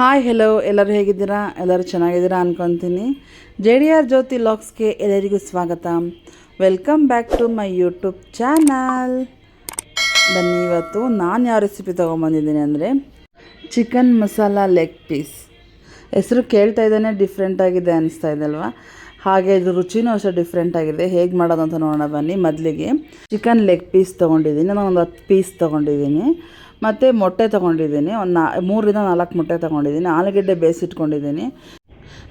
Hi hello ಎಲ್ಲರೂ ಹೇಗಿದ್ದೀರಾ? ಎಲ್ಲರೂ ಚೆನ್ನಾಗಿದ್ದೀರಾ ಅನ್ಕೊತೀನಿ. ಜೆ ಡಿ ಆರ್ ಜ್ಯೋತಿ ಲಾಕ್ಸ್ಗೆ ಎಲ್ಲರಿಗೂ ಸ್ವಾಗತ. Welcome back to my YouTube channel ಬನ್ನಿ, ಇವತ್ತು ನಾನು ಯಾವ ರೆಸಿಪಿ ತೊಗೊಂಬಂದಿದ್ದೀನಿ ಅಂದರೆ ಚಿಕನ್ ಮಸಾಲ ಲೆಗ್ ಪೀಸ್ ಹೆಸರು ಕೇಳ್ತಾ ಇದ್ದಾನೆ ಡಿಫ್ರೆಂಟಾಗಿದೆ ಅನಿಸ್ತಾ ಇದೆ ಅಲ್ವಾ? ಹಾಗೆ ಇದು ರುಚಿನೂ ಅಷ್ಟೇ ಡಿಫ್ರೆಂಟ್ ಆಗಿದೆ. ಹೇಗೆ ಮಾಡೋದು ಅಂತ ನೋಡೋಣ ಬನ್ನಿ. ಮೊದಲಿಗೆ ಚಿಕನ್ ಲೆಗ್ ಪೀಸ್ ತೊಗೊಂಡಿದ್ದೀನಿ. ನಾನು ಒಂದು ಹತ್ತು ಪೀಸ್ ತೊಗೊಂಡಿದ್ದೀನಿ. ಮತ್ತು ಮೊಟ್ಟೆ ತೊಗೊಂಡಿದ್ದೀನಿ. ಒಂದು ನಾ ಮೂರರಿಂದ ನಾಲ್ಕು ಮೊಟ್ಟೆ ತೊಗೊಂಡಿದ್ದೀನಿ. ಆಲೂಗಡ್ಡೆ ಬೇಯಿಸಿಟ್ಕೊಂಡಿದ್ದೀನಿ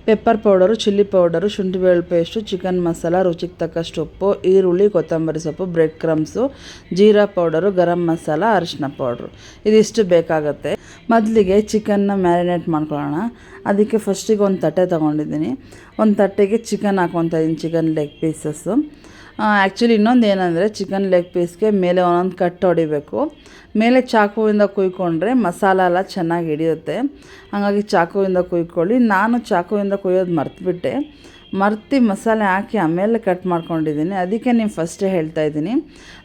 ಪೆಪ್ಪರ್ ಪೌಡರು ಚಿಲ್ಲಿ ಪೌಡರು ಶುಂಠಿ ಬೆಳ್ಳುಳ್ಳಿ ಪೇಸ್ಟು ಚಿಕನ್ ಮಸಾಲ ರುಚಿಗೆ ತಕ್ಕಷ್ಟು ಉಪ್ಪು, ಈರುಳ್ಳಿ, ಕೊತ್ತಂಬರಿ ಸೊಪ್ಪು bread crumbs jeera powder garam masala ಅರಿಶಿನ ಪೌಡ್ರು ಇದಿಷ್ಟು ಬೇಕಾಗುತ್ತೆ. ಮೊದಲಿಗೆ ಚಿಕನ್ನ ಮ್ಯಾರಿನೇಟ್ ಮಾಡ್ಕೊಳ್ಳೋಣ. ಅದಕ್ಕೆ ಫಸ್ಟಿಗೆ ಒಂದು ತಟ್ಟೆ ತೊಗೊಂಡಿದ್ದೀನಿ. ಒಂದು ತಟ್ಟೆಗೆ ಚಿಕನ್ ಹಾಕ್ಕೊತಾ ಇದ್ದೀನಿ ಚಿಕನ್ ಲೆಗ್ ಪೀಸಸ್ಸು ಆ್ಯಕ್ಚುಲಿ ಇನ್ನೊಂದು ಏನಂದರೆ ಚಿಕನ್ ಲೆಗ್ ಪೀಸ್ಗೆ ಮೇಲೆ ಒಂದೊಂದು ಕಟ್ ಹೊಡಿಬೇಕು. ಮೇಲೆ ಚಾಕುವಿಂದ ಕುಯ್ಕೊಂಡ್ರೆ ಮಸಾಲ ಎಲ್ಲ ಚೆನ್ನಾಗಿ ಹಿಡಿಯುತ್ತೆ. ಹಾಗಾಗಿ ಚಾಕುವಿಂದ ಕುಯ್ಕೊಳ್ಳಿ. ನಾನು ಚಾಕುವಿಂದ ಕುಯ್ಯೋದು ಮರ್ತುಬಿಟ್ಟೆ. ಮರ್ತಿ ಮಸಾಲೆ ಹಾಕಿ ಆಮೇಲೆ ಕಟ್ ಮಾಡ್ಕೊಂಡಿದ್ದೀನಿ. ಅದಕ್ಕೆ ನೀವು ಫಸ್ಟೇ ಹೇಳ್ತಾ ಇದ್ದೀನಿ.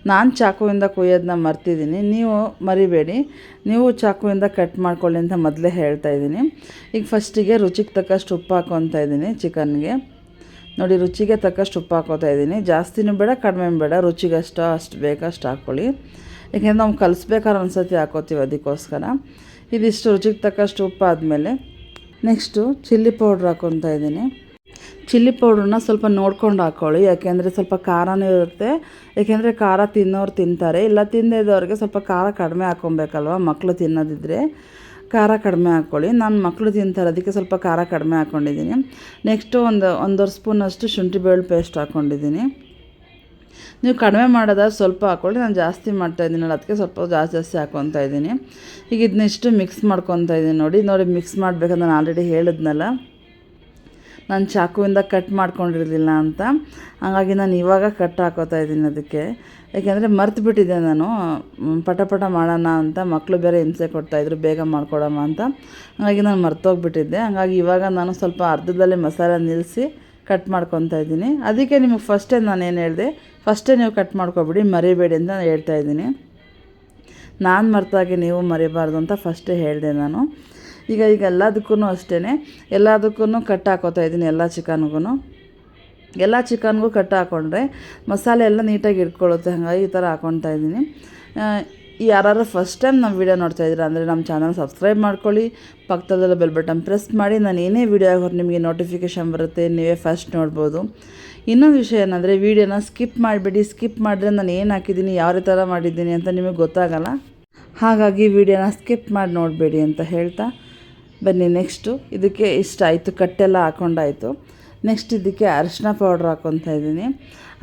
ನಾನು ಚಾಕುವಿಂದ ಕುಯ್ಯೋದನ್ನ ಮರ್ತಿದ್ದೀನಿ. ನೀವು ಮರಿಬೇಡಿ. ನೀವು ಚಾಕುವಿಂದ ಕಟ್ ಮಾಡ್ಕೊಳ್ಳಿ ಅಂತ ಮೊದಲೇ ಹೇಳ್ತಾ ಇದ್ದೀನಿ. ಈಗ ಫಸ್ಟಿಗೆ ರುಚಿಗೆ ತಕ್ಕಷ್ಟು ಉಪ್ಪು ಹಾಕೊತಾ ಇದ್ದೀನಿ ಚಿಕನ್ಗೆ ನೋಡಿ, ರುಚಿಗೆ ತಕ್ಕಷ್ಟು ಉಪ್ಪು ಹಾಕೋತಾ ಇದ್ದೀನಿ. ಜಾಸ್ತಿನೂ ಬೇಡ ಕಡಿಮೆ ಬೇಡ. ರುಚಿಗೆ ಅಷ್ಟು ಅಷ್ಟು ಬೇಕಷ್ಟು ಹಾಕ್ಕೊಳ್ಳಿ. ಯಾಕೆಂದ್ರೆ ನಾವು ಕಲಿಸ್ಬೇಕಾದ್ರೆ ಒಂದ್ಸತಿ ಹಾಕೋತೀವಿ ಅದಕ್ಕೋಸ್ಕರ. ಇದಿಷ್ಟು ರುಚಿಗೆ ತಕ್ಕಷ್ಟು ಉಪ್ಪು ಆದಮೇಲೆ ನೆಕ್ಸ್ಟು ಚಿಲ್ಲಿ ಪೌಡ್ರ್ ಹಾಕ್ಕೊತಾ ಇದ್ದೀನಿ. ಚಿಲ್ಲಿ ಪೌಡ್ರನ್ನ ಸ್ವಲ್ಪ ನೋಡ್ಕೊಂಡು ಹಾಕ್ಕೊಳ್ಳಿ ಯಾಕೆಂದರೆ ಸ್ವಲ್ಪ ಖಾರನೂ ಇರುತ್ತೆ. ಯಾಕೆಂದರೆ ಖಾರ ತಿನ್ನೋರು ತಿಂತಾರೆ. ಇಲ್ಲ ತಿಂದಿದ್ದವ್ರಿಗೆ ಸ್ವಲ್ಪ ಖಾರ ಕಡಿಮೆ ಹಾಕ್ಕೊಬೇಕಲ್ವ ಮಕ್ಕಳು ತಿನ್ನೋದಿದ್ರೆ. ಖಾರ ಕಡಿಮೆ ಹಾಕ್ಕೊಳ್ಳಿ. ನಾನು ಮಕ್ಕಳು ತಿಂತಾರೆ, ಅದಕ್ಕೆ ಸ್ವಲ್ಪ ಖಾರ ಕಡಿಮೆ ಹಾಕ್ಕೊಂಡಿದ್ದೀನಿ. ನೆಕ್ಸ್ಟು ಒಂದು, ಒಂದೂವರೆ ಸ್ಪೂನಷ್ಟು ಶುಂಠಿ ಬೆಳ್ಳುಳ್ಳಿ ಪೇಸ್ಟ್ ಹಾಕ್ಕೊಂಡಿದ್ದೀನಿ. ನೀವು ಕಡಿಮೆ ಮಾಡೋದಾದ ಸ್ವಲ್ಪ ಹಾಕ್ಕೊಳ್ಳಿ. ನಾನು ಜಾಸ್ತಿ ಮಾಡ್ತಾ ಮಾಡ್ತಾಯಿದ್ದೀನಲ್ಲ ಅದಕ್ಕೆ ಸ್ವಲ್ಪ ಜಾಸ್ತಿ ಜಾಸ್ತಿ ಹಾಕ್ಕೊತಾ ಇದ್ದೀನಿ. ಈಗ ಇದನ್ನಿಷ್ಟು ಮಿಕ್ಸ್ ಮಾಡ್ಕೊತಾ ಇದ್ದೀನಿ ನೋಡಿ. ನೋಡಿ ಮಿಕ್ಸ್ ಮಾಡಬೇಕಂತ ನಾನು ಆಲ್ರೆಡಿ ಹೇಳಿದ್ನಲ್ಲ. ನಾನು ಚಾಕುವಿಂದ ಕಟ್ ಮಾಡ್ಕೊಂಡಿರಲಿಲ್ಲ ಅಂತ. ಹಾಗಾಗಿ ನಾನು ಇವಾಗ ಕಟ್ ಹಾಕೋತಾ ಇದ್ದೀನಿ ಅದಕ್ಕೆ. ಯಾಕೆಂದರೆ ಮರ್ತು ಬಿಟ್ಟಿದ್ದೆ ನಾನು. ಪಟ ಪಟ ಮಾಡೋಣ ಅಂತ ಮಕ್ಕಳು ಬೇರೆ ಹಿಂಸೆ ಕೊಡ್ತಾಯಿದ್ರು ಬೇಗ ಮಾಡ್ಕೊಡಮ್ಮ ಅಂತ. ಹಾಗಾಗಿ ನಾನು ಮರ್ತೋಗ್ಬಿಟ್ಟಿದ್ದೆ. ಹಾಗಾಗಿ ಇವಾಗ ನಾನು ಸ್ವಲ್ಪ ಅರ್ಧದಲ್ಲೇ ಮಸಾಲೆ ನಿಲ್ಲಿಸಿ ಕಟ್ ಮಾಡ್ಕೊತಾ ಇದ್ದೀನಿ. ಅದಕ್ಕೆ ನಿಮಗೆ ಫಸ್ಟೇ ನಾನು ಏನು ಹೇಳಿದೆ ಫಸ್ಟೇ ನೀವು ಕಟ್ ಮಾಡ್ಕೊಬಿಡಿ, ಮರಿಬೇಡಿ ಅಂತ ನಾನು ಹೇಳ್ತಾ ಇದ್ದೀನಿ. ನಾನು ಮರ್ತಾಗೆ ನೀವು ಮರಿಬಾರ್ದು ಅಂತ ಫಸ್ಟೇ ಹೇಳಿದೆ ನಾನು. ಈಗ ಈಗ ಎಲ್ಲದಕ್ಕೂ ಅಷ್ಟೇ ಎಲ್ಲದಕ್ಕೂ ಕಟ್ ಹಾಕೋತಾ ಇದ್ದೀನಿ, ಎಲ್ಲ ಚಿಕನ್ಗೂ ಎಲ್ಲ ಚಿಕನ್ಗೂ ಕಟ್ ಹಾಕ್ಕೊಂಡ್ರೆ ಮಸಾಲೆ ಎಲ್ಲ ನೀಟಾಗಿ ಇಟ್ಕೊಳ್ಳುತ್ತೆ, ಹಾಗಾಗಿ ಈ ಥರ ಹಾಕ್ಕೊತಾ ಇದ್ದೀನಿ. ಯಾರು ಫಸ್ಟ್ ಟೈಮ್ ನಮ್ಮ ವೀಡಿಯೋ ನೋಡ್ತಾ ಇದ್ದೀರಾ ಅಂದರೆ ನಮ್ಮ ಚಾನಲ್ ಸಬ್ಸ್ಕ್ರೈಬ್ ಮಾಡ್ಕೊಳ್ಳಿ ಪಕ್ಕದಲ್ಲೇ ಬೆಲ್ ಬಟನ್ ಪ್ರೆಸ್ ಮಾಡಿ, ನಾನು ಏನೇ ವೀಡಿಯೋ ಆಗೋರು ನಿಮಗೆ ನೋಟಿಫಿಕೇಷನ್ ಬರುತ್ತೆ, ನೀವೇ ಫಸ್ಟ್ ನೋಡ್ಬೋದು. ಇನ್ನೊಂದು ವಿಷಯ ಏನಂದರೆ ವೀಡಿಯೋನ ಸ್ಕಿಪ್ ಮಾಡಿಬಿಡಿ ಸ್ಕಿಪ್ ಮಾಡಿದ್ರೆ ನಾನು ಏನು ಹಾಕಿದ್ದೀನಿ, ಯಾವ ಥರ ಮಾಡಿದ್ದೀನಿ ಅಂತ ನಿಮಗೆ ಗೊತ್ತಾಗಲ್ಲ. ಹಾಗಾಗಿ ವೀಡಿಯೋನ ಸ್ಕಿಪ್ ಮಾಡಿ ನೋಡಬೇಡಿ ಅಂತ ಹೇಳ್ತಾ, ಬನ್ನಿ ನೆಕ್ಸ್ಟು ಇದಕ್ಕೆ ಇಷ್ಟ ಆಯಿತು, ಕಟ್ಟೆಲ್ಲ ಹಾಕ್ಕೊಂಡಾಯಿತು ನೆಕ್ಸ್ಟ್ ಇದಕ್ಕೆ ಅರಿಶಿನ ಪೌಡ್ರ್ ಹಾಕ್ಕೊತಾ ಇದ್ದೀನಿ.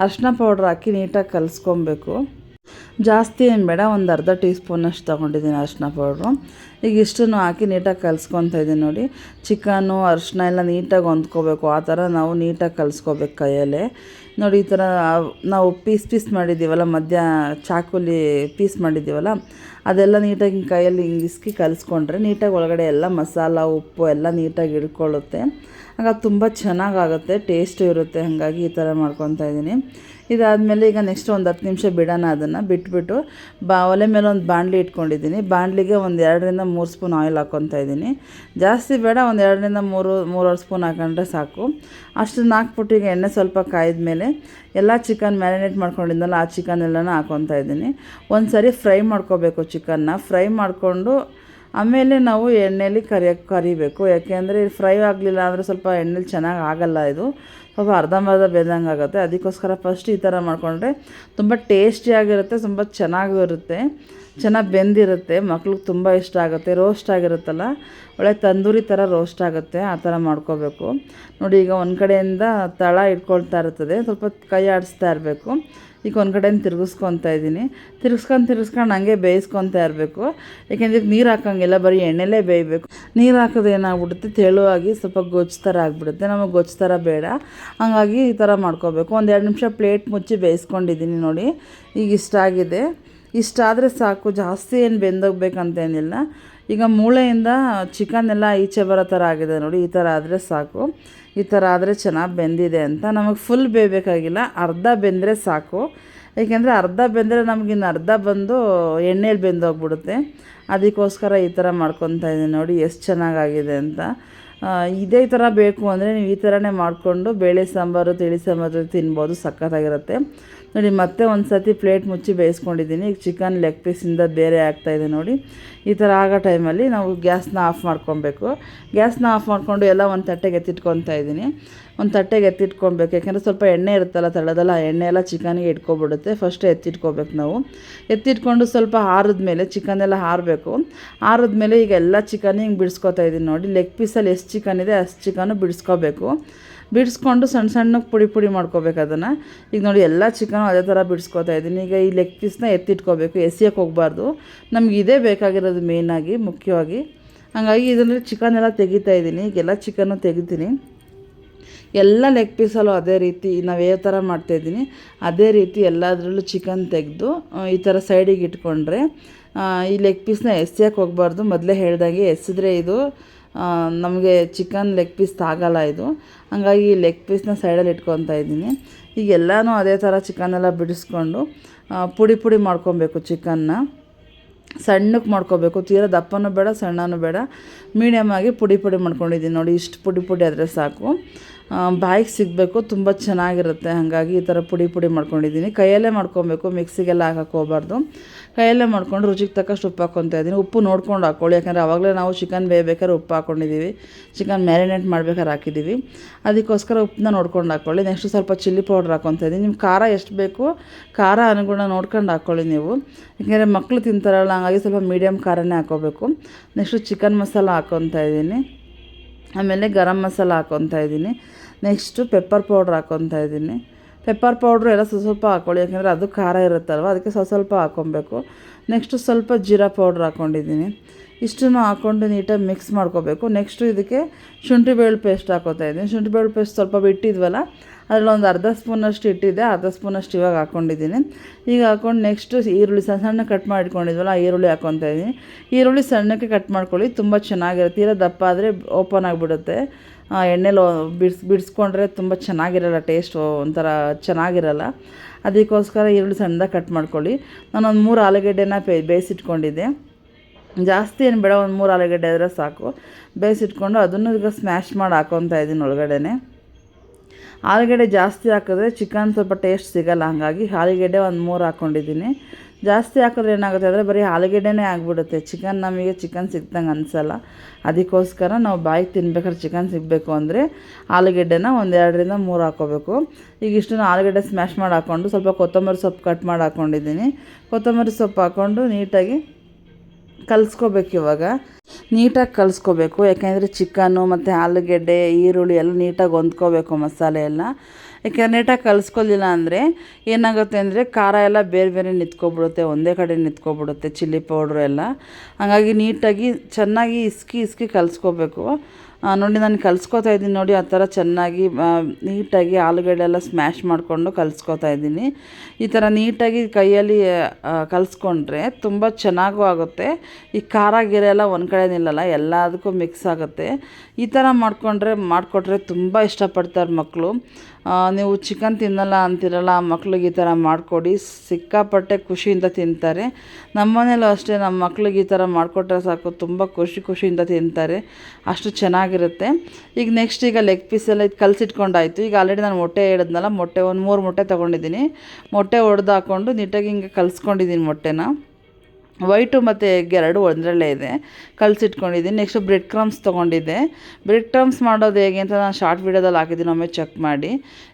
ಅರಿಶಿನ ಪೌಡ್ರ್ ಹಾಕಿ ನೀಟಾಗಿ ಕಲಿಸ್ಕೊಬೇಕು. ಜಾಸ್ತಿ ಏನು ಬೇಡ, ಒಂದು ಅರ್ಧ ಟೀ ಸ್ಪೂನಷ್ಟು ತೊಗೊಂಡಿದ್ದೀನಿ ಅರಿಶಿನ ಪೌಡ್ರು ಈಗ ಇಷ್ಟನ್ನು ಹಾಕಿ ನೀಟಾಗಿ ಕಲಿಸ್ಕೊತಾ ಇದ್ದೀನಿ ನೋಡಿ. ಚಿಕನು, ಅರಿಶಿನ ಎಲ್ಲ ನೀಟಾಗಿ ಹೊಂದ್ಕೋಬೇಕು. ಆ ಥರ ನಾವು ನೀಟಾಗಿ ಕಲಿಸ್ಕೋಬೇಕು ಕೈಯಲ್ಲೇ. ನೋಡಿ, ಈ ಥರ ನಾವು ಪೀಸ್ ಪೀಸ್ ಮಾಡಿದ್ದೀವಲ್ಲ, ಮಧ್ಯ ಚಾಕುಲಿ ಪೀಸ್ ಮಾಡಿದ್ದೀವಲ್ಲ, ಅದೆಲ್ಲ ನೀಟಾಗಿ ಕೈಯಲ್ಲಿ ಹಿಂಗೆ ಇಸ್ಕಿ ಕಲಿಸ್ಕೊಂಡ್ರೆ ನೀಟಾಗಿ ಒಳಗಡೆ ಎಲ್ಲ ಮಸಾಲ, ಉಪ್ಪು ಎಲ್ಲ ನೀಟಾಗಿ ಇಳ್ಕೊಳ್ಳುತ್ತೆ ಆಗ ತುಂಬ ಚೆನ್ನಾಗಾಗುತ್ತೆ ಟೇಸ್ಟು ಇರುತ್ತೆ, ಹಾಗಾಗಿ ಈ ಥರ ಮಾಡ್ಕೊತಾ ಇದ್ದೀನಿ. ಇದಾದಮೇಲೆ ಈಗ ನೆಕ್ಸ್ಟ್ ಒಂದು ಹತ್ತು ನಿಮಿಷ ಬಿಡೋಣ ಅದನ್ನು. ಬಿಟ್ಬಿಟ್ಟು ಬಾ, ಒಲೆ ಮೇಲೆ ಒಂದು ಬಾಣಲಿ ಇಟ್ಕೊಂಡಿದ್ದೀನಿ. ಬಾಣಲಿಗೆ ಒಂದು ಎರಡರಿಂದ ಮೂರು ಸ್ಪೂನ್ ಆಯಿಲ್ ಹಾಕ್ಕೊತಾ ಇದ್ದೀನಿ. ಜಾಸ್ತಿ ಬೇಡ, ಒಂದು ಎರಡರಿಂದ ಮೂರು, ಮೂರುವರೆ ಸ್ಪೂನ್ ಹಾಕೊಂಡ್ರೆ ಸಾಕು. ಅಷ್ಟನ್ನು ಹಾಕ್ಬಿಟ್ಟು ಈಗ ಎಣ್ಣೆ ಸ್ವಲ್ಪ ಕಾಯ್ದ ಮೇಲೆ ಎಲ್ಲ ಚಿಕನ್ ಮ್ಯಾರಿನೇಟ್ ಮಾಡ್ಕೊಂಡಿದ್ದಲ್ಲ, ಆ ಚಿಕನ್ ಎಲ್ಲನೂ ಹಾಕ್ಕೊತಾ ಇದ್ದೀನಿ. ಒಂದು ಸರಿ ಫ್ರೈ ಮಾಡ್ಕೋಬೇಕು ಚಿಕನ್ನ ಫ್ರೈ ಮಾಡಿಕೊಂಡು ಆಮೇಲೆ ನಾವು ಎಣ್ಣೆಯಲ್ಲಿ ಕರಿಯೋಕ್ಕೆ ಕರಿಬೇಕು. ಯಾಕೆಂದರೆ ಫ್ರೈ ಆಗಲಿಲ್ಲ ಅಂದರೆ ಸ್ವಲ್ಪ ಎಣ್ಣೆಲಿ ಚೆನ್ನಾಗಿ ಆಗಲ್ಲ ಇದು. ಸ್ವಲ್ಪ ಅರ್ಧಂಬರ್ಧ ಬೆಂದಂಗೆ ಆಗುತ್ತೆ. ಅದಕ್ಕೋಸ್ಕರ ಫಸ್ಟ್ ಈ ಥರ ಮಾಡಿಕೊಂಡ್ರೆ ತುಂಬ ಟೇಸ್ಟಿಯಾಗಿರುತ್ತೆ ತುಂಬ ಚೆನ್ನಾಗೂ ಇರುತ್ತೆ ಚೆನ್ನಾಗಿ ಬೆಂದಿರುತ್ತೆ, ಮಕ್ಳಿಗೆ ತುಂಬ ಇಷ್ಟ ಆಗುತ್ತೆ ರೋಸ್ಟ್ ಆಗಿರುತ್ತಲ್ಲ, ಒಳ್ಳೆ ತಂದೂರಿ ಥರ ರೋಸ್ಟ್ ಆಗುತ್ತೆ, ಆ ಥರ ಮಾಡ್ಕೋಬೇಕು. ನೋಡಿ, ಈಗ ಒಂದು ಕಡೆಯಿಂದ ತಳ ಇಟ್ಕೊಳ್ತಾ ಇರ್ತದೆ, ಸ್ವಲ್ಪ ಕೈ ಆಡಿಸ್ತಾ ಇರಬೇಕು. ಈಗ ಒಂದು ಕಡೆಯಿಂದ ತಿರುಗಿಸ್ಕೊತಾ ಇದ್ದೀನಿ. ತಿರ್ಗಿಸ್ಕೊಂಡು ತಿರ್ಗಿಸ್ಕೊಂಡು ಹಂಗೆ ಬೇಯಿಸ್ಕೊತಾ ಇರಬೇಕು. ಯಾಕೆಂದ್ರೆ ನೀರು ಹಾಕೋಂಗಿಲ್ಲ, ಬರೀ ಎಣ್ಣೆಲೇ ಬೇಯಬೇಕು. ನೀರು ಹಾಕೋದು ಏನಾಗ್ಬಿಡುತ್ತೆ? ತೆಳುವಾಗಿ ಸ್ವಲ್ಪ ಗೊಜ್ಜು ಥರ ಆಗಿಬಿಡುತ್ತೆ. ನಮಗೆ ಗೊಜ್ಜು ಥರ ಬೇಡ. ಹಾಗಾಗಿ ಈ ಥರ ಮಾಡ್ಕೋಬೇಕು. ಒಂದು ಎರಡು ನಿಮಿಷ ಪ್ಲೇಟ್ ಮುಚ್ಚಿ ಬೇಯಿಸ್ಕೊಂಡಿದ್ದೀನಿ ನೋಡಿ. ಈಗ ಇಷ್ಟ ಆಗಿದೆ ಇಷ್ಟ ಆದರೆ ಸಾಕು, ಜಾಸ್ತಿ ಏನು ಬೆಂದೋಗ್ಬೇಕಂತೇನಿಲ್ಲ. ಈಗ ಮೂಳೆಯಿಂದ ಚಿಕನ್ ಎಲ್ಲ ಈಚೆ ಬರೋ ಥರ ಆಗಿದೆ ನೋಡಿ, ಈ ಥರ ಆದರೆ ಸಾಕು. ಈ ಥರ ಆದರೆ ಚೆನ್ನಾಗಿ ಬೆಂದಿದೆ ಅಂತ. ನಮಗೆ ಫುಲ್ ಬೇಯಬೇಕಾಗಿಲ್ಲ, ಅರ್ಧ ಬೆಂದರೆ ಸಾಕು. ಏಕೆಂದರೆ ಅರ್ಧ ಬೆಂದರೆ ನಮಗಿನ್ನು ಅರ್ಧ ಬಂದು ಎಣ್ಣೆಲಿ ಬೆಂದೋಗ್ಬಿಡುತ್ತೆ. ಅದಕ್ಕೋಸ್ಕರ ಈ ಥರ ಮಾಡ್ಕೊತಾ ಇದ್ದೀನಿ ನೋಡಿ, ಎಷ್ಟು ಚೆನ್ನಾಗಾಗಿದೆ ಅಂತ. ಇದೇ ಥರ ಬೇಕು ಅಂದರೆ ನೀವು ಈ ಥರನೇ ಮಾಡಿಕೊಂಡು, ಬೇಳೆ ಸಾಂಬಾರು, ತಿಳಿ ಸಾಂಬಾರು ತಿನ್ಬೋದು, ಸಖತ್ತಾಗಿರುತ್ತೆ. ನೋಡಿ, ಮತ್ತೆ ಒಂದು ಸರ್ತಿ ಪ್ಲೇಟ್ ಮುಚ್ಚಿ ಬೇಯಿಸ್ಕೊಂಡಿದ್ದೀನಿ. ಈಗ ಚಿಕನ್ ಲೆಗ್ ಪೀಸಿಂದ ಬೇರೆ ಆಗ್ತಾಯಿದೆ ನೋಡಿ. ಈ ಥರ ಆಗೋ ಟೈಮಲ್ಲಿ ನಾವು ಗ್ಯಾಸ್ನ ಆಫ್ ಮಾಡ್ಕೊಬೇಕು. ಗ್ಯಾಸ್ನ ಆಫ್ ಮಾಡಿಕೊಂಡು ಎಲ್ಲ ಒಂದು ತಟ್ಟೆಗೆ ಎತ್ತಿಟ್ಕೊತಾ ಇದ್ದೀನಿ. ಒಂದು ತಟ್ಟೆಗೆ ಎತ್ತಿಟ್ಕೊಬೇಕು ಯಾಕೆಂದರೆ ಸ್ವಲ್ಪ ಎಣ್ಣೆ ಇರುತ್ತಲ್ಲ ತಳದಲ್ಲ ಆ ಎಣ್ಣೆ ಎಲ್ಲ ಚಿಕನ್ಗೆ ಇಟ್ಕೊಬಿಡುತ್ತೆ. ಫಸ್ಟ್ ಎತ್ತಿಟ್ಕೋಬೇಕು ನಾವು. ಎತ್ತಿಟ್ಕೊಂಡು ಸ್ವಲ್ಪ ಹಾರದ ಮೇಲೆ ಚಿಕನ್ ಎಲ್ಲ ಆರಬೇಕು. ಆರಿದ ಮೇಲೆ ಈಗ ಎಲ್ಲ ಚಿಕನ್ ಹಿಂಗೆ ಬಿಡಿಸ್ಕೊತಾ ಇದ್ದೀನಿ ನೋಡಿ. ಲೆಗ್ ಪೀಸಲ್ಲಿ ಎಷ್ಟು ಚಿಕನ್ ಇದೆ ಅಷ್ಟು ಚಿಕನು ಬಿಡಿಸ್ಕೋಬೇಕು. ಬಿಡಿಸ್ಕೊಂಡು ಸಣ್ಣ ಸಣ್ಣಗೆ ಪುಡಿ ಪುಡಿ ಮಾಡ್ಕೋಬೇಕು ಅದನ್ನು. ಈಗ ನೋಡಿ ಎಲ್ಲ ಚಿಕನು ಅದೇ ಥರ ಬಿಡಿಸ್ಕೊತಾ ಇದ್ದೀನಿ. ಈಗ ಈ ಲೆಗ್ ಪೀಸ್ನ ಎತ್ತಿಟ್ಕೋಬೇಕು ಎಸಿಯಕ್ಕೆ ಹೋಗಬಾರ್ದು. ನಮ್ಗೆ ಇದೇ ಬೇಕಾಗಿರೋದು ಮೇಯ್ನಾಗಿ ಮುಖ್ಯವಾಗಿ. ಹಾಗಾಗಿ ಇದರಲ್ಲಿ ಚಿಕನ್ ಎಲ್ಲ ತೆಗಿತಾ ಇದ್ದೀನಿ. ಈಗೆಲ್ಲ ಚಿಕನ್ನು ತೆಗಿತೀನಿ ಎಲ್ಲ ಲೆಗ್ ಪೀಸಲ್ಲೂ ಅದೇ ರೀತಿ, ನಾವು ಯಾವ ಥರ ಮಾಡ್ತಾಯಿದ್ದೀನಿ ಅದೇ ರೀತಿ ಎಲ್ಲದರಲ್ಲೂ ಚಿಕನ್ ತೆಗೆದು ಈ ಥರ ಸೈಡಿಗೆ ಇಟ್ಕೊಂಡ್ರೆ ಈ ಲೆಗ್ ಪೀಸ್ನ ಎಸೆಯೋಕೆ ಹೋಗಬಾರ್ದು. ಮೊದಲೇ ಹೇಳ್ದಾಗೆ ಎಸೆದ್ರೆ ಇದು ನಮಗೆ ಚಿಕನ್ ಲೆಗ್ ಪೀಸ್ ತಾಗಲ್ಲ ಇದು. ಹಾಗಾಗಿ ಈ ಲೆಗ್ ಪೀಸ್ನ ಸೈಡಲ್ಲಿ ಇಟ್ಕೊತಾ ಇದ್ದೀನಿ. ಈಗ ಎಲ್ಲನೂ ಅದೇ ಥರ ಚಿಕನ್ನೆಲ್ಲ ಬಿಡಿಸ್ಕೊಂಡು ಪುಡಿ ಪುಡಿ ಮಾಡ್ಕೊಬೇಕು ಚಿಕನ್ನ ಸಣ್ಣಕ್ಕೆ ಮಾಡ್ಕೋಬೇಕು. ತೀರ ದಪ್ಪನೂ ಬೇಡ, ಸಣ್ಣನೂ ಬೇಡ. ಮೀಡಿಯಮ್ ಆಗಿ ಪುಡಿ ಪುಡಿ ಮಾಡ್ಕೊಂಡಿದ್ದೀನಿ ನೋಡಿ, ಇಷ್ಟು ಪುಡಿ ಪುಡಿ ಆದರೆ ಸಾಕು. ಬಾಯಿಗೆ ಸಿಗಬೇಕು, ತುಂಬ ಚೆನ್ನಾಗಿರುತ್ತೆ. ಹಾಗಾಗಿ ಈ ಥರ ಪುಡಿ ಪುಡಿ ಮಾಡ್ಕೊಂಡಿದ್ದೀನಿ. ಕೈಯಲ್ಲೇ ಮಾಡ್ಕೊಬೇಕು, ಮಿಕ್ಸಿಗೆಲ್ಲ ಹಾಕಕ್ಕೆ ಹೋಗ್ಬಾರ್ದು. ಕೈಯಲ್ಲೇ ಮಾಡ್ಕೊಂಡು ರುಚಿಗೆ ತಕ್ಕಷ್ಟು ಉಪ್ಪು ಹಾಕ್ಕೊತಾ ಇದ್ದೀನಿ. ಉಪ್ಪು ನೋಡ್ಕೊಂಡು ಹಾಕ್ಕೊಳ್ಳಿ, ಯಾಕಂದರೆ ಆವಾಗಲೇ ನಾವು ಚಿಕನ್ ಬೇಯಬೇಕಾದ್ರೆ ಉಪ್ಪು ಹಾಕ್ಕೊಂಡಿದ್ದೀವಿ. ಚಿಕನ್ ಮ್ಯಾರಿನೇಟ್ ಮಾಡ್ಬೇಕಾದ್ರೆ ಹಾಕಿದ್ದೀವಿ. ಅದಕ್ಕೋಸ್ಕರ ಉಪ್ಪನ್ನ ನೋಡ್ಕೊಂಡು ಹಾಕ್ಕೊಳ್ಳಿ. ನೆಕ್ಸ್ಟ್ ಸ್ವಲ್ಪ ಚಿಲ್ಲಿ ಪೌಡ್ರ್ ಹಾಕ್ಕೊತಾ ಇದ್ದೀನಿ. ನಿಮ್ಮ ಖಾರ ಎಷ್ಟು ಬೇಕು, ಖಾರ ಅನುಗುಣ ನೋಡ್ಕೊಂಡು ಹಾಕ್ಕೊಳ್ಳಿ ನೀವು. ಯಾಕೆಂದರೆ ಮಕ್ಕಳು ತಿಂತಾರಲ್ಲ, ಹಾಗಾಗಿ ಸ್ವಲ್ಪ ಮೀಡಿಯಮ್ ಖಾರನೇ ಹಾಕ್ಕೋಬೇಕು. ನೆಕ್ಸ್ಟು ಚಿಕನ್ ಮಸಾಲ ಹಾಕ್ಕೊತಾ ಇದ್ದೀನಿ. ಆಮೇಲೆ ಗರಂ ಮಸಾಲ ಹಾಕ್ಕೊತಾ ಇದ್ದೀನಿ. ನೆಕ್ಸ್ಟು ಪೆಪ್ಪರ್ ಪೌಡ್ರ್ ಹಾಕ್ಕೊತಾ ಇದ್ದೀನಿ. ಪೆಪ್ಪರ್ ಪೌಡ್ರು ಎಲ್ಲ ಸ್ವಲ್ಪ ಸ್ವಲ್ಪ ಹಾಕ್ಕೊಳ್ಳಿ ಯಾಕೆಂದರೆ ಅದು ಖಾರ ಇರುತ್ತಲ್ವ? ಅದಕ್ಕೆ ಸ್ವಲ್ಪ ಸ್ವಲ್ಪ ಹಾಕ್ಕೊಬೇಕು ನೆಕ್ಸ್ಟು ಸ್ವಲ್ಪ ಜೀರಾ ಪೌಡ್ರ್ ಹಾಕ್ಕೊಂಡಿದ್ದೀನಿ ಇಷ್ಟನ್ನು ಹಾಕ್ಕೊಂಡು ನೀಟಾಗಿ ಮಿಕ್ಸ್ ಮಾಡ್ಕೋಬೇಕು. ನೆಕ್ಸ್ಟು ಇದಕ್ಕೆ ಶುಂಠಿ ಬೆಳ್ಳು ಪೇಸ್ಟ್ ಹಾಕೋತಾ ಇದ್ದೀನಿ. ಶುಂಠಿ ಬೆಳ್ಳು ಪೇಸ್ಟ್ ಸ್ವಲ್ಪ ಬಿಟ್ಟಿದ್ವಲ್ಲ ಅದರಲ್ಲೊಂದು ಅರ್ಧ ಸ್ಪೂನಷ್ಟು ಇಟ್ಟಿದ್ದೆ ಅರ್ಧ ಸ್ಪೂನಷ್ಟು ಇವಾಗ ಹಾಕ್ಕೊಂಡಿದ್ದೀನಿ ಈಗ ಹಾಕ್ಕೊಂಡು ನೆಕ್ಸ್ಟು ಈರುಳ್ಳಿ, ಸಣ್ಣ ಸಣ್ಣ ಕಟ್ ಮಾಡಿಕೊಂಡಿದ್ವಲ್ಲ, ಆ ಈರುಳ್ಳಿ ಹಾಕ್ಕೊತಾ ಇದ್ದೀನಿ. ಈರುಳ್ಳಿ ಸಣ್ಣಕ್ಕೆ ಕಟ್ ಮಾಡ್ಕೊಳ್ಳಿ, ತುಂಬ ಚೆನ್ನಾಗಿರುತ್ತೆ. ತೀರಾ ದಪ್ಪ ಆದರೆ ಓಪನ್ ಆಗಿಬಿಡುತ್ತೆ. ಎಣ್ಣೆಲಿ ಬಿಡ್ಸ್, ಬಿಡಿಸ್ಕೊಂಡ್ರೆ ತುಂಬ ಚೆನ್ನಾಗಿರಲ್ಲ ಟೇಸ್ಟು ಒಂಥರ ಚೆನ್ನಾಗಿರಲ್ಲ. ಅದಕ್ಕೋಸ್ಕರ ಈರುಳ್ಳಿ ಸಣ್ಣದಾಗಿ ಕಟ್ ಮಾಡ್ಕೊಳ್ಳಿ. ನಾನು ಒಂದು ಮೂರು ಆಲೂಗಡ್ಡೆನ ಬೇಯಿಸಿಟ್ಕೊಂಡಿದ್ದೆ. ಜಾಸ್ತಿ ಏನು ಬೇಡ, ಒಂದು ಮೂರು ಆಲೂಗಡ್ಡೆ ಆದರೆ ಸಾಕು. ಬೇಯಿಸಿಟ್ಕೊಂಡು ಅದನ್ನು ಈಗ ಸ್ಮ್ಯಾಶ್ ಮಾಡಿ ಹಾಕ್ಕೊತಾ ಇದ್ದೀನಿ ಒಳಗಡೆನೆ. ಆಲೂಗಡ್ಡೆ ಜಾಸ್ತಿ ಹಾಕಿದ್ರೆ ಚಿಕನ್ ಸ್ವಲ್ಪ ಟೇಸ್ಟ್ ಸಿಗಲ್ಲ, ಹಾಗಾಗಿ ಆಲೂಗಡ್ಡೆ ಒಂದು ಮೂರು ಹಾಕ್ಕೊಂಡಿದ್ದೀನಿ ಜಾಸ್ತಿ ಹಾಕಿದ್ರೆ ಏನಾಗುತ್ತೆ ಅಂದರೆ ಬರೀ ಆಲೂಗಡ್ಡೆನೇ ಆಗಿಬಿಡುತ್ತೆ. ಚಿಕನ್ ನಮಗೆ ಚಿಕನ್ ಸಿಕ್ದಂಗೆ ಅನಿಸಲ್ಲ. ಅದಕ್ಕೋಸ್ಕರ ನಾವು ಬಾಯಿಗೆ ತಿನ್ಬೇಕಾದ್ರೆ ಚಿಕನ್ ಸಿಗಬೇಕು ಅಂದರೆ ಆಲೂಗೆಡ್ಡೆನ ಒಂದು ಎರಡರಿಂದ ಮೂರು ಹಾಕೋಬೇಕು ಈಗ ಇಷ್ಟನ್ನು ಆಲೂಗಡ್ಡೆ ಸ್ಮ್ಯಾಶ್ ಮಾಡಿ ಹಾಕ್ಕೊಂಡು ಸ್ವಲ್ಪ ಕೊತ್ತಂಬರಿ ಸೊಪ್ಪು ಕಟ್ ಮಾಡಿ ಹಾಕ್ಕೊಂಡಿದ್ದೀನಿ ಕೊತ್ತಂಬರಿ ಸೊಪ್ಪು ಹಾಕ್ಕೊಂಡು ನೀಟಾಗಿ ಕಲಿಸ್ಕೋಬೇಕು ಇವಾಗ. ನೀಟಾಗಿ ಕಲಿಸ್ಕೋಬೇಕು. ಯಾಕೆಂದರೆ ಚಿಕನ್ನು ಮತ್ತು ಆಲೂಗೆಡ್ಡೆ, ಈರುಳ್ಳಿ ಎಲ್ಲ ನೀಟಾಗಿ ಹೊಂದ್ಕೋಬೇಕು ಮಸಾಲೆ ಎಲ್ಲ. ಯಾಕೆಂದ್ರೆ ನೀಟಾಗಿ ಕಲಿಸ್ಕೊಳ್ಲಿಲ್ಲ ಅಂದರೆ ಏನಾಗುತ್ತೆ ಅಂದರೆ ಖಾರ ಎಲ್ಲ ಬೇರೆ ಬೇರೆ ನಿಂತ್ಕೊಬಿಡುತ್ತೆ, ಒಂದೇ ಕಡೆ ನಿಂತ್ಕೊಬಿಡುತ್ತೆ, ಚಿಲ್ಲಿ ಪೌಡ್ರು ಎಲ್ಲ. ಹಾಗಾಗಿ ನೀಟಾಗಿ ಚೆನ್ನಾಗಿ ಇಸ್ಕಿ ಇಸ್ಕಿ ಕಲಿಸ್ಕೋಬೇಕು. ನೋಡಿ ನಾನು ಕಲಿಸ್ಕೊತಾ ಇದ್ದೀನಿ ನೋಡಿ, ಆ ಥರ ಚೆನ್ನಾಗಿ ನೀಟಾಗಿ ಆಲೂಗಡ್ಡೆ ಎಲ್ಲ ಸ್ಮ್ಯಾಶ್ ಮಾಡಿಕೊಂಡು ಕಲಿಸ್ಕೊತಾ ಇದ್ದೀನಿ. ಈ ಥರ ನೀಟಾಗಿ ಕೈಯಲ್ಲಿ ಕಲಿಸ್ಕೊಂಡ್ರೆ ತುಂಬ ಚೆನ್ನಾಗೂ ಆಗುತ್ತೆ. ಈ ಖಾರ ಗಿರ ಎಲ್ಲ ಒಂದು ಕಡೆ ನಿಲ್ಲಲ್ಲ, ಎಲ್ಲದಕ್ಕೂ ಮಿಕ್ಸ್ ಆಗುತ್ತೆ. ಈ ಥರ ಮಾಡಿಕೊಂಡ್ರೆ, ಮಾಡಿಕೊಟ್ರೆ ತುಂಬ ಇಷ್ಟಪಡ್ತಾರೆ ಮಕ್ಕಳು ನೀವು ಚಿಕನ್ ತಿನ್ನಲ್ಲ ಅಂತಿರಲ್ಲ, ಆ ಮಕ್ಳಿಗೆ ಈ ಥರ ಮಾಡಿಕೊಡಿ. ಸಿಕ್ಕಾಪಟ್ಟೆ ಖುಷಿಯಿಂದ ತಿಂತಾರೆ. ನಮ್ಮನೇಲೂ ಅಷ್ಟೇ ನಮ್ಮ ಮಕ್ಳಿಗೆ ಈ ಥರ ಮಾಡಿಕೊಟ್ರೆ ಸಾಕು, ತುಂಬ ಖುಷಿ ಖುಷಿಯಿಂದ ತಿಂತಾರೆ. ಅಷ್ಟು ಚೆನ್ನಾಗಿರುತ್ತೆ. ಈಗ ನೆಕ್ಸ್ಟ್ ಈಗ ಲೆಗ್ ಪೀಸ್ ಎಲ್ಲ ಇದು ಕಲಸಿಟ್ಕೊಂಡಾಯ್ತು. ಈಗ ಆಲ್ರೆಡಿ ನಾನು ಮೊಟ್ಟೆ ಹೇಳಿದ್ನಲ್ಲ, ಮೊಟ್ಟೆ ಒಂದು ಮೂರು ಮೊಟ್ಟೆ ತೊಗೊಂಡಿದ್ದೀನಿ. ಮೊಟ್ಟೆ ಒಡೆದು ಹಾಕ್ಕೊಂಡು ನೀಟಾಗಿ ಹಿಂಗೆ ಕಲಿಸ್ಕೊಂಡಿದ್ದೀನಿ ಮೊಟ್ಟೆನ. ವೈಟು ಮತ್ತು ಎಗ್ ಎರಡು ಒಂದರಲ್ಲೇ ಇದೆ. ಕಲಸಿಟ್ಕೊಂಡಿದ್ದೀನಿ. ನೆಕ್ಸ್ಟ್ ಬ್ರೆಡ್ ಕ್ರಮ್ಸ್ ತೊಗೊಂಡಿದ್ದೆ. ಬ್ರೆಡ್ ಕ್ರಮ್ಸ್ ಮಾಡೋದು ಹೇಗೆ ಅಂತ ನಾನು ಶಾರ್ಟ್ ವೀಡಿಯೋದಲ್ಲಿ ಹಾಕಿದ್ದೀನಿ. ಒಮ್ಮೆ ಚೆಕ್ ಮಾಡಿ.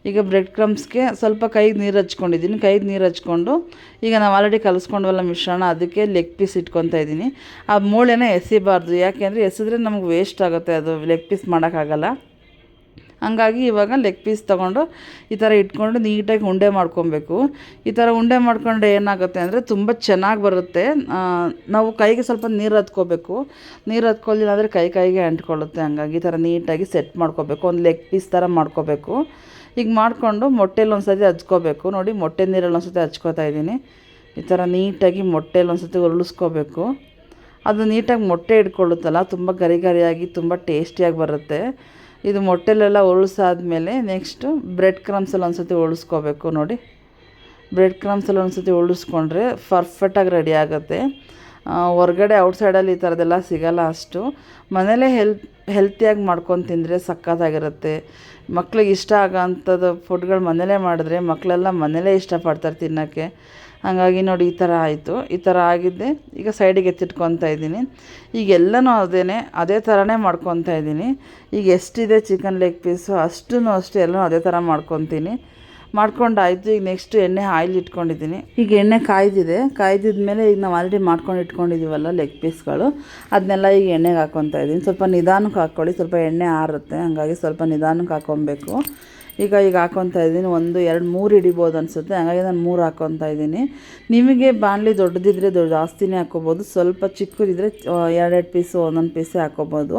ಈಗ ಬ್ರೆಡ್ ಕ್ರಮ್ಸ್ಗೆ ಸ್ವಲ್ಪ ಕೈಗೆ ನೀರು ಹಚ್ಕೊಂಡಿದ್ದೀನಿ. ಕೈಗೆ ನೀರು ಹಚ್ಕೊಂಡು ಈಗ ನಾವು ಆಲ್ರೆಡಿ ಕಲಿಸ್ಕೊಂಡವಲ್ಲ ಮಿಶ್ರಣ, ಅದಕ್ಕೆ ಲೆಗ್ ಪೀಸ್ ಇಟ್ಕೊತಾ ಇದ್ದೀನಿ. ಆ ಮೂಳೆನ ಎಸಿಬಾರ್ದು. ಯಾಕೆಂದರೆ ಎಸಿದ್ರೆ ನಮ್ಗೆ ವೇಸ್ಟ್ ಆಗುತ್ತೆ. ಅದು ಲೆಗ್ ಪೀಸ್ ಮಾಡೋಕ್ಕಾಗಲ್ಲ. ಹಂಗಾಗಿ ಇವಾಗ ಲೆಗ್ ಪೀಸ್ ತೊಗೊಂಡು ಈ ಥರ ಇಟ್ಕೊಂಡು ನೀಟಾಗಿ ಉಂಡೆ ಮಾಡ್ಕೊಬೇಕು. ಈ ಥರ ಉಂಡೆ ಮಾಡ್ಕೊಂಡ್ರೆ ಏನಾಗುತ್ತೆ ಅಂದರೆ ತುಂಬ ಚೆನ್ನಾಗಿ ಬರುತ್ತೆ. ನಾವು ಕೈಗೆ ಸ್ವಲ್ಪ ನೀರು ಹತ್ಕೋಬೇಕು. ನೀರು ಹತ್ಕೊಳ್ಳಿಲ್ಲ ಅಂದರೆ ಕೈ ಕೈಗೆ ಅಂಟ್ಕೊಳ್ಳುತ್ತೆ. ಹಂಗಾಗಿ ಈ ಥರ ನೀಟಾಗಿ ಸೆಟ್ ಮಾಡ್ಕೋಬೇಕು. ಒಂದು ಲೆಗ್ ಪೀಸ್ ಥರ ಮಾಡ್ಕೋಬೇಕು. ಈಗ ಮಾಡಿಕೊಂಡು ಮೊಟ್ಟೆಲಿ ಒಂದು ಸತಿ ಹಚ್ಕೋಬೇಕು ನೋಡಿ, ಮೊಟ್ಟೆ ನೀರಲ್ಲಿ ಒಂದು ಸತಿ ಹಚ್ಕೋತಾ ಇದ್ದೀನಿ. ಈ ಥರ ನೀಟಾಗಿ ಮೊಟ್ಟೆಲಿ ಒಂದು ಸತಿ ಉರುಳಿಸ್ಕೋಬೇಕು. ಅದು ನೀಟಾಗಿ ಮೊಟ್ಟೆ ಇಟ್ಕೊಳ್ಳುತ್ತಲ್ಲ, ತುಂಬ ಗರಿ ಗರಿಯಾಗಿ, ತುಂಬ ಟೇಸ್ಟಿಯಾಗಿ ಬರುತ್ತೆ. ಇದು ಮೊಟ್ಟೆಲೆಲ್ಲ ಉರುಳಿಸಾದ್ಮೇಲೆ ನೆಕ್ಸ್ಟು ಬ್ರೆಡ್ ಕ್ರಮ್ಸಲ್ಲಿ ಒಂದು ಸತಿ ಉಳಿಸ್ಕೋಬೇಕು ನೋಡಿ. ಬ್ರೆಡ್ ಕ್ರಮ್ಸಲ್ಲಿ ಒಂದು ಸತಿ ಉಳಿಸ್ಕೊಂಡ್ರೆ ಪರ್ಫೆಕ್ಟಾಗಿ ರೆಡಿ ಆಗುತ್ತೆ. ಹೊರ್ಗಡೆ ಔಟ್ಸೈಡಲ್ಲಿ ಈ ಥರದ್ದೆಲ್ಲ ಸಿಗಲ್ಲ ಅಷ್ಟು. ಮನೇಲೇ ಹೆಲ್ ಹೆಲ್ತಿಯಾಗಿ ಮಾಡ್ಕೊಂಡು ತಿಂದರೆ ಸಖತ್ತಾಗಿರುತ್ತೆ ಮಕ್ಳಿಗೆ ಇಷ್ಟ ಆಗೋಂಥದ್ದು ಫುಡ್ಗಳು ಮನೇಲೇ ಮಾಡಿದ್ರೆ ಮಕ್ಕಳೆಲ್ಲ ಮನೇಲೇ ಇಷ್ಟಪಡ್ತಾರೆ ತಿನ್ನೋಕ್ಕೆ. ಹಾಗಾಗಿ ನೋಡಿ ಈ ಥರ ಆಯಿತು. ಈ ಥರ ಆಗಿದ್ದೆ. ಈಗ ಸೈಡಿಗೆ ಎತ್ತಿಟ್ಕೊತಾ ಇದ್ದೀನಿ. ಈಗ ಎಲ್ಲನೂ ಅದೇ ಅದೇ ಥರನೇ ಮಾಡ್ಕೊತಾ ಇದ್ದೀನಿ. ಈಗ ಎಷ್ಟಿದೆ ಚಿಕನ್ ಲೆಗ್ ಪೀಸು ಅಷ್ಟೂ ಅಷ್ಟೇ ಎಲ್ಲನೂ ಅದೇ ಥರ ಮಾಡ್ಕೊತೀನಿ ಮಾಡ್ಕೊಂಡಾಯ್ತು. ಈಗ ನೆಕ್ಸ್ಟ್ ಎಣ್ಣೆ ಆಯಿಲ್ ಇಟ್ಕೊಂಡಿದ್ದೀನಿ. ಈಗ ಎಣ್ಣೆ ಕಾಯ್ದಿದೆ. ಕಾಯ್ದಿದ ಮೇಲೆ ಈಗ ನಾವು ಆಲ್ರೆಡಿ ಮಾಡ್ಕೊಂಡು ಇಟ್ಕೊಂಡಿದ್ದೀವಲ್ಲ ಲೆಗ್ ಪೀಸ್ಗಳು ಅದನ್ನೆಲ್ಲ ಈಗ ಎಣ್ಣೆಗೆ ಹಾಕ್ಕೊತಾ ಇದ್ದೀನಿ. ಸ್ವಲ್ಪ ನಿಧಾನಕ್ಕೆ ಹಾಕ್ಕೊಳ್ಳಿ. ಸ್ವಲ್ಪ ಎಣ್ಣೆ ಆರುತ್ತೆ. ಹಾಗಾಗಿ ಸ್ವಲ್ಪ ನಿಧಾನಕ್ಕೆ ಹಾಕ್ಕೊಬೇಕು ಈಗ ಈಗ ಹಾಕ್ಕೊತಾ ಇದ್ದೀನಿ. ಒಂದು, ಎರಡು, ಮೂರು ಹಿಡಿಬೋದು ಅನಿಸುತ್ತೆ. ಹಾಗಾಗಿ ನಾನು ಮೂರು ಹಾಕ್ಕೊತಾ ಇದ್ದೀನಿ. ನಿಮಗೆ ಬಾಣಲಿ ದೊಡ್ಡದಿದ್ದರೆ ದೊಡ್ಡ ಜಾಸ್ತಿನೇ ಹಾಕ್ಕೊಬೋದು ಸ್ವಲ್ಪ ಚಿಕ್ಕದಿದ್ದರೆ ಎರಡೆರಡು ಪೀಸು, ಒಂದೊಂದು ಪೀಸೇ ಹಾಕ್ಕೋಬೋದು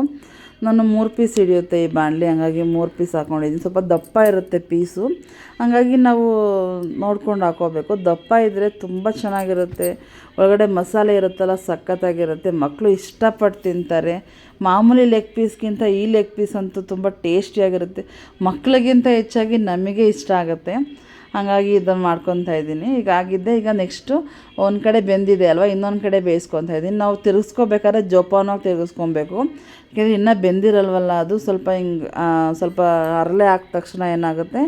ನಾನು ಮೂರು ಪೀಸ್ ಹಿಡಿಯುತ್ತೆ ಈ ಬಾಣಲಿ, ಹಂಗಾಗಿ ಮೂರು ಪೀಸ್ ಹಾಕ್ಕೊಂಡಿದ್ದೀನಿ ಸ್ವಲ್ಪ ದಪ್ಪ ಇರುತ್ತೆ ಪೀಸು. ಹಾಗಾಗಿ ನಾವು ನೋಡ್ಕೊಂಡು ಹಾಕೋಬೇಕು. ದಪ್ಪ ಇದ್ದರೆ ತುಂಬ ಚೆನ್ನಾಗಿರುತ್ತೆ. ಒಳಗಡೆ ಮಸಾಲೆ ಇರುತ್ತಲ್ಲ, ಸಖತ್ತಾಗಿರುತ್ತೆ. ಮಕ್ಕಳು ಇಷ್ಟಪಟ್ಟು ತಿಂತಾರೆ. ಮಾಮೂಲಿ ಲೆಗ್ ಪೀಸ್ಗಿಂತ ಈ ಲೆಗ್ ಪೀಸ್ ಅಂತೂ ತುಂಬ ಟೇಸ್ಟಿಯಾಗಿರುತ್ತೆ ಮಕ್ಕಳಿಗಿಂತ ಹೆಚ್ಚಾಗಿ ನಮಗೆ ಇಷ್ಟ ಆಗುತ್ತೆ. ಹಾಗಾಗಿ ಇದನ್ನು ಮಾಡ್ಕೊತಾ ಇದ್ದೀನಿ. ಈಗ ಆಗಿದ್ದೆ, ಈಗ ನೆಕ್ಸ್ಟು ಒಂದು ಕಡೆ ಬೆಂದಿದೆ ಅಲ್ವಾ, ಇನ್ನೊಂದು ಕಡೆ ಬೇಯಿಸ್ಕೊತಾ ಇದ್ದೀನಿ. ನಾವು ತಿರುಗಿಸ್ಕೋಬೇಕಾದ್ರೆ ಜೋಪಾನವಾಗಿ ತಿರುಗಿಸ್ಕೊಬೇಕು. ಯಾಕೆಂದರೆ ಇನ್ನೂ ಬೆಂದಿರಲ್ವಲ್ಲ, ಅದು ಸ್ವಲ್ಪ ಹಿಂಗೆ ಸ್ವಲ್ಪ ಅರಳೆ ಹಾಕಿದ ತಕ್ಷಣ ಏನಾಗುತ್ತೆ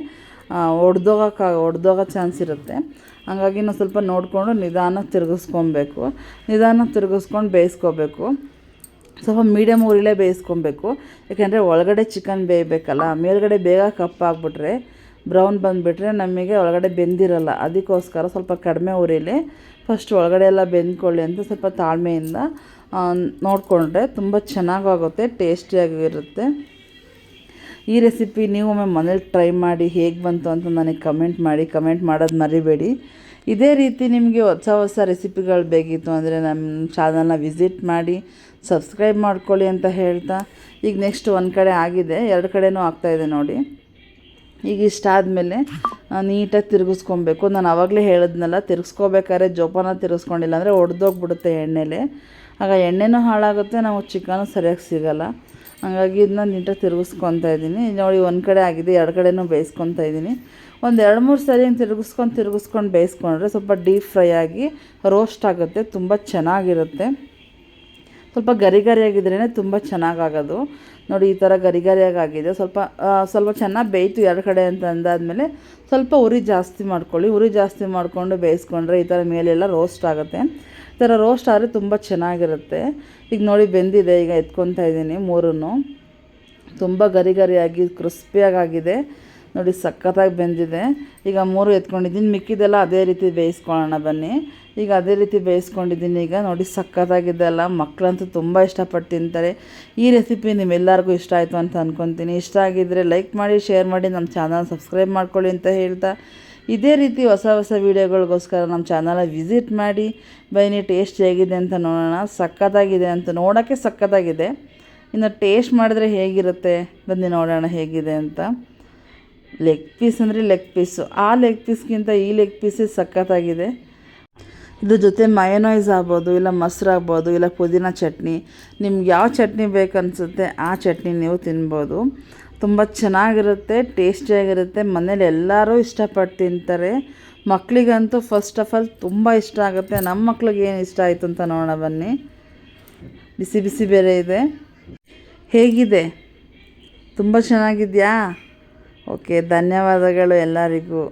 ಒಡ್ದೋಗಕ್ಕೆ, ಒಡ್ದೋಗೋ ಚಾನ್ಸ್ ಇರುತ್ತೆ. ಹಾಗಾಗಿ ನಾವು ಸ್ವಲ್ಪ ನೋಡಿಕೊಂಡು ನಿಧಾನ ತಿರುಗಿಸ್ಕೊಬೇಕು. ನಿಧಾನ ತಿರುಗಿಸ್ಕೊಂಡು ಬೇಯಿಸ್ಕೋಬೇಕು. ಸ್ವಲ್ಪ ಮೀಡಿಯಮ್ ಉರಿಲೇ ಬೇಯಿಸ್ಕೊಬೇಕು. ಯಾಕೆಂದರೆ ಒಳಗಡೆ ಚಿಕನ್ ಬೇಯಬೇಕಲ್ಲ, ಮೇಲುಗಡೆ ಬೇಗ ಕಪ್ಪಾಗ್ಬಿಟ್ರೆ ಬ್ರೌನ್ ಬಂದುಬಿಟ್ರೆ ನಮಗೆ ಒಳಗಡೆ ಬೆಂದಿರಲ್ಲ. ಅದಕ್ಕೋಸ್ಕರ ಸ್ವಲ್ಪ ಕಡಿಮೆ ಉರಿಲಿ. ಫಸ್ಟ್ ಒಳಗಡೆ ಎಲ್ಲ ಬೆಂದ್ಕೊಳ್ಳಿ ಅಂತ ಸ್ವಲ್ಪ ತಾಳ್ಮೆಯಿಂದ ನೋಡಿಕೊಂಡ್ರೆ ತುಂಬ ಚೆನ್ನಾಗಾಗುತ್ತೆ, ಟೇಸ್ಟಿಯಾಗಿರುತ್ತೆ. ಈ ರೆಸಿಪಿ ನೀವು ಒಮ್ಮೆ ಮನೇಲಿ ಟ್ರೈ ಮಾಡಿ ಹೇಗೆ ಬಂತು ಅಂತ ನನಗೆ ಕಮೆಂಟ್ ಮಾಡಿ, ಕಮೆಂಟ್ ಮಾಡೋದು ಮರಿಬೇಡಿ. ಇದೇ ರೀತಿ ನಿಮಗೆ ಹೊಸ ಹೊಸ ರೆಸಿಪಿಗಳು ಬೇಕಿತ್ತು ಅಂದರೆ ನಮ್ಮ ಚಾನಲ್ನ ವಿಸಿಟ್ ಮಾಡಿ, ಸಬ್ಸ್ಕ್ರೈಬ್ ಮಾಡ್ಕೊಳ್ಳಿ ಅಂತ ಹೇಳ್ತಾ. ಈಗ ನೆಕ್ಸ್ಟ್ ಒಂದು ಕಡೆ ಆಗಿದೆ, ಎರಡು ಕಡೆನೂ ಆಗ್ತಾಯಿದೆ ನೋಡಿ. ಈಗ ಇಷ್ಟ ಆದಮೇಲೆ ನೀಟಾಗಿ ತಿರುಗಿಸ್ಕೊಬೇಕು. ನಾನು ಆವಾಗಲೇ ಹೇಳಿದ್ನಲ್ಲ, ತಿರುಗಿಸ್ಕೋಬೇಕಾದ್ರೆ ಜೋಪಾನ ತಿರುಗಿಸ್ಕೊಂಡಿಲ್ಲ ಅಂದರೆ ಒಡೆದೋಗ್ಬಿಡುತ್ತೆ ಎಣ್ಣೆಲೆ. ಆಗ ಎಣ್ಣೆನೂ ಹಾಳಾಗುತ್ತೆ ನಾವು ಚಿಕನು ಸರಿಯಾಗಿ ಸಿಗೋಲ್ಲ. ಹಾಗಾಗಿ ಇದನ್ನ ನೀಟಾಗಿ ತಿರುಗಿಸ್ಕೊತಾ ಇದ್ದೀನಿ. ನೋಡಿ, ಒಂದು ಕಡೆ ಆಗಿದೆ, ಎರಡು ಕಡೆನೂ ಬೇಯಿಸ್ಕೊತ ಇದ್ದೀನಿ. ಒಂದು ಎರಡು ಮೂರು ಸರಿ ತಿರುಗಿಸ್ಕೊಂಡು ತಿರುಗಿಸ್ಕೊಂಡು ಬೇಯಿಸ್ಕೊಂಡ್ರೆ ಸ್ವಲ್ಪ ಡೀಪ್ ಫ್ರೈ ಆಗಿ ರೋಸ್ಟ್ ಆಗುತ್ತೆ, ತುಂಬ ಚೆನ್ನಾಗಿರುತ್ತೆ. ಸ್ವಲ್ಪ ಗರಿ ಗರಿಯಾಗಿದ್ರೇ ತುಂಬ ಚೆನ್ನಾಗಾಗೋದು. ನೋಡಿ, ಈ ಥರ ಗರಿ ಗರಿಯಾಗಿ ಆಗಿದೆ ಸ್ವಲ್ಪ ಸ್ವಲ್ಪ ಚೆನ್ನಾಗಿ ಬೇಯ್ತು ಎರಡು ಕಡೆ ಅಂತ ಅಂದಾದಮೇಲೆ ಸ್ವಲ್ಪ ಉರಿ ಜಾಸ್ತಿ ಮಾಡ್ಕೊಳ್ಳಿ. ಉರಿ ಜಾಸ್ತಿ ಮಾಡಿಕೊಂಡು ಬೇಯಿಸ್ಕೊಂಡ್ರೆ ಈ ಥರ ಮೇಲೆಲ್ಲ ರೋಸ್ಟ್ ಆಗುತ್ತೆ. ಈ ಥರ ರೋಸ್ಟ್ ಆದರೆ ತುಂಬ ಚೆನ್ನಾಗಿರುತ್ತೆ. ಈಗ ನೋಡಿ, ಬೆಂದಿದೆ. ಈಗ ಎತ್ಕೊತಾ ಇದ್ದೀನಿ ಮೂರನ್ನು. ತುಂಬ ಗರಿ ಗರಿಯಾಗಿ ಕ್ರಿಸ್ಪಿಯಾಗಿದೆ ನೋಡಿ ಸಖತ್ತಾಗಿ ಬೆಂದಿದೆ. ಈಗ ಮೂರು ಎತ್ಕೊಂಡಿದ್ದೀನಿ. ಮಿಕ್ಕಿದೆಲ್ಲ ಅದೇ ರೀತಿ ಬೇಯಿಸ್ಕೊಳ್ಳೋಣ ಬನ್ನಿ. ಈಗ ಅದೇ ರೀತಿ ಬೇಯಿಸ್ಕೊಂಡಿದ್ದೀನಿ. ಈಗ ನೋಡಿ ಸಖತ್ತಾಗಿದೆ ಅಲ್ಲ. ಮಕ್ಕಳಂತೂ ತುಂಬ ಇಷ್ಟಪಟ್ಟು ತಿಂತಾರೆ. ಈ ರೆಸಿಪಿ ನಿಮ್ಮೆಲ್ಲರಿಗೂ ಇಷ್ಟ ಆಯಿತು ಅಂತ ಅಂದ್ಕೊತೀನಿ ಇಷ್ಟ ಆಗಿದ್ದರೆ ಲೈಕ್ ಮಾಡಿ, ಶೇರ್ ಮಾಡಿ, ನಮ್ಮ ಚಾನಲ್ ಸಬ್ಸ್ಕ್ರೈಬ್ ಮಾಡ್ಕೊಳ್ಳಿ ಅಂತ ಹೇಳ್ತಾ. ಇದೇ ರೀತಿ ಹೊಸ ಹೊಸ ವೀಡಿಯೋಗಳಿಗೋಸ್ಕರ ನಮ್ಮ ಚಾನಲ್ ವಿಸಿಟ್ ಮಾಡಿ. ಬನ್ನಿ ಟೇಸ್ಟ್ ಹೇಗಿದೆ ಅಂತ ನೋಡೋಣ. ಸಖತ್ತಾಗಿದೆ ಅಂತ ನೋಡೋಕ್ಕೆ ಸಖತ್ತಾಗಿದೆ. ಇನ್ನು ಟೇಸ್ಟ್ ಮಾಡಿದ್ರೆ ಹೇಗಿರುತ್ತೆ? ಬನ್ನಿ ನೋಡೋಣ ಹೇಗಿದೆ ಅಂತ. ಲೆಗ್ ಪೀಸ್ ಅಂದರೆ ಲೆಗ್ ಪೀಸು ಆ ಲೆಗ್ ಪೀಸ್ಗಿಂತ ಈ ಲೆಗ್ ಪೀಸೇ ಸಖತ್ತಾಗಿದೆ. ಇದ್ರ ಜೊತೆ ಮಯನೈಸ್ ಆಗ್ಬೋದು, ಇಲ್ಲ ಮೊಸರು ಆಗ್ಬೋದು, ಇಲ್ಲ ಪುದೀನ ಚಟ್ನಿ. ನಿಮ್ಗೆ ಯಾವ ಚಟ್ನಿ ಬೇಕನ್ಸುತ್ತೆ ಆ ಚಟ್ನಿ ನೀವು ತಿನ್ಬೋದು. ತುಂಬ ಚೆನ್ನಾಗಿರುತ್ತೆ, ಟೇಸ್ಟಿಯಾಗಿರುತ್ತೆ. ಮನೇಲಿ ಎಲ್ಲರೂ ಇಷ್ಟಪಟ್ಟು ತಿಂತಾರೆ. ಮಕ್ಕಳಿಗಂತೂ ಫಸ್ಟ್ ಆಫ್ ಆಲ್ ತುಂಬ ಇಷ್ಟ ಆಗುತ್ತೆ. ನಮ್ಮ ಮಕ್ಳಿಗೆ ಏನು ಇಷ್ಟ ಆಯಿತು ಅಂತ ನೋಡೋಣ ಬನ್ನಿ. ಬಿಸಿ ಬಿಸಿ ಬೇರೆ ಇದೆ. ಹೇಗಿದೆ? ತುಂಬ ಚೆನ್ನಾಗಿದೆಯಾ? ಓಕೆ ಧನ್ಯವಾದಗಳು ಎಲ್ಲರಿಗೂ.